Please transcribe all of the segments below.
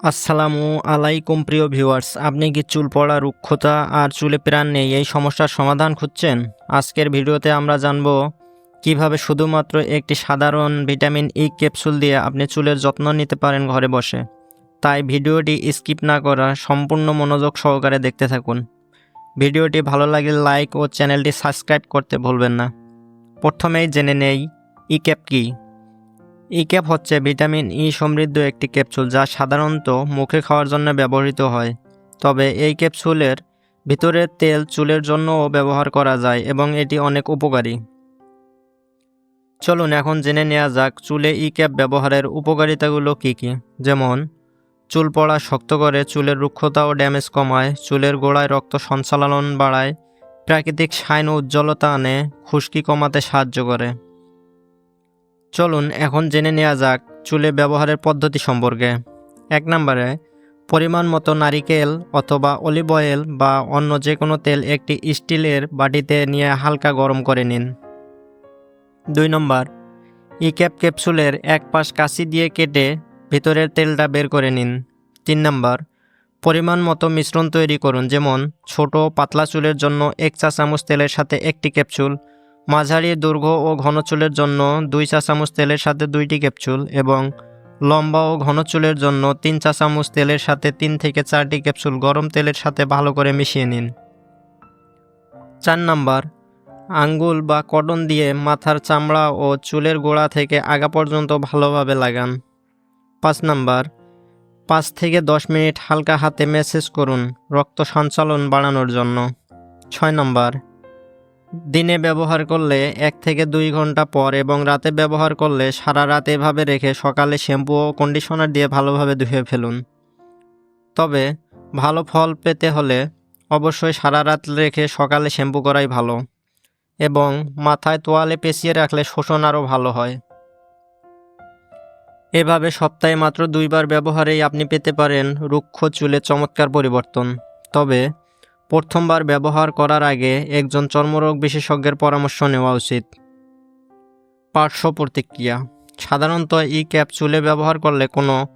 আসসালামু আলাইকুম প্রিয় ভিউয়ার্স, আপনি কি চুল পড়া রুক্ষতা আর চুলে প্রাণ নেই এই সমস্যার সমাধান খুঁজছেন? আজকের ভিডিওতে আমরা জানব কীভাবে শুধুমাত্র একটি সাধারণ ভিটামিন ই ক্যাপসুল দিয়ে আপনি চুলের যত্ন নিতে পারেন ঘরে বসে। তাই ভিডিওটি স্কিপ না করা সম্পূর্ণ মনোযোগ সহকারে দেখতে থাকুন। ভিডিওটি ভালো লাগলে লাইক ও চ্যানেলটি সাবস্ক্রাইব করতে ভুলবেন না। প্রথমেই জেনে নেই, ই ক্যাপ কী? ই ক্যাপ হচ্ছে ভিটামিন ই সমৃদ্ধ একটি ক্যাপসুল যা সাধারণত মুখে খাওয়ার জন্য ব্যবহৃত হয়। তবে এই ক্যাপসুলের ভিতরের তেল চুলের জন্যও ব্যবহার করা যায় এবং এটি অনেক উপকারী। চলুন এখন জেনে নেওয়া যাক চুলে ই ক্যাপ ব্যবহারের উপকারিতাগুলো কী কী। যেমন, চুল পড়া শক্ত করে চুলের রুক্ষতা ও ড্যামেজ কমায়, চুলের গোড়ায় রক্ত সঞ্চালন বাড়ায়, প্রাকৃতিক শাইন উজ্জ্বলতা আনে, খুশকি কমাতে সাহায্য করে। চলুন এখন জেনে নেওয়া যাক চুলে ব্যবহারের পদ্ধতি সম্পর্কে। এক নম্বরে, পরিমাণ মতো নারিকেল অথবা অলিভ অয়েল বা অন্য যে কোনো তেল একটি স্টিলের বাটিতে নিয়ে হালকা গরম করে নিন। দুই নম্বর ই ক্যাপ ক্যাপসুলের এক পাশ কাঁচি দিয়ে কেটে ভিতরের তেলটা বের করে নিন। তিন নম্বর, পরিমাণ মতো মিশ্রণ তৈরি করুন, যেমন ছোট পাতলা চুলের জন্য এক চা চামচ তেলের সাথে একটি ক্যাপসুল মাঝারি, দৈর্ঘ্য ও ঘন চুলের জন্য দুই চা চামচ তেলের সাথে দুইটি ক্যাপসুল এবং লম্বা ও ঘন চুলের জন্য তিন চা চামচ তেলের সাথে তিন থেকে চারটি ক্যাপসুল গরম তেলের সাথে ভালো করে মিশিয়ে নিন। চার নাম্বার, আঙ্গুল বা কটন দিয়ে মাথার চামড়া ও চুলের গোড়া থেকে আগা পর্যন্ত ভালোভাবে লাগান। পাঁচ নাম্বার, পাঁচ থেকে দশ মিনিট হালকা হাতে মেসেজ করুন রক্ত সঞ্চালন বাড়ানোর জন্য। ছয় নম্বর দিনে ব্যবহার করলে এক থেকে দুই ঘণ্টা পর এবং রাতে ব্যবহার করলে সারা রাত এভাবে রেখে সকালে শ্যাম্পু ও কন্ডিশনার দিয়ে ভালোভাবে ধুয়ে ফেলুন। তবে ভালো ফল পেতে হলে অবশ্যই সারা রাত রেখে সকালে শ্যাম্পু করাই ভালো এবং মাথায় তোয়ালে পেঁচিয়ে রাখলে শোষণ আরও ভালো হয়। এভাবে সপ্তাহে মাত্র দুইবার ব্যবহারেই আপনি পেতে পারেন রুক্ষ চুলে চমৎকার পরিবর্তন। তবে প্রথমবার ব্যবহার করার আগে একজন চর্মরোগ বিশেষজ্ঞের পরামর্শ নেওয়া উচিত। পার্শ্ব প্রতিক্রিয়া। সাধারণত ই ক্যাপ চুলে ব্যবহার করলে কোনো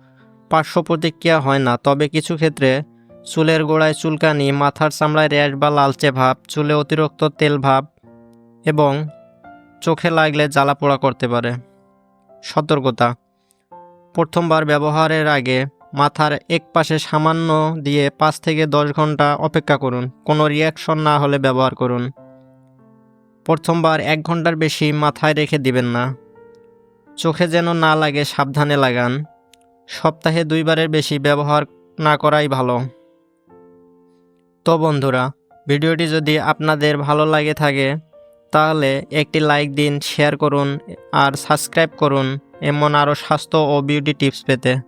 পার্শ্ব প্রতিক্রিয়া হয় না, তবে কিছু ক্ষেত্রে চুলের গোড়ায় চুলকানি, মাথার চামড়ায় র্যাশ বা লালচে ভাব, চুলে অতিরিক্ত তেল ভাব এবং চোখে লাগলে জ্বালা পোড়া করতে পারে। সতর্কতা। প্রথমবার ব্যবহারের আগে মাথার এক পাশে সামান্য দিয়ে পাঁচ থেকে দশ ঘণ্টা অপেক্ষা করুন। কোনো রিয়াকশন না হলে ব্যবহার করুন। প্রথমবার এক ঘণ্টার বেশি মাথায় রেখে দিবেন না। চোখে যেন না লাগে, সাবধানে লাগান। সপ্তাহে দুইবারের বেশি ব্যবহার না করাই ভালো। তো বন্ধুরা, ভিডিওটি যদি আপনাদের ভালো লাগে থাকে, তাহলে একটি লাইক দিন শেয়ার করুন, আর সাবস্ক্রাইব করুন, এমন আরও স্বাস্থ্য ও বিউটি টিপস পেতে।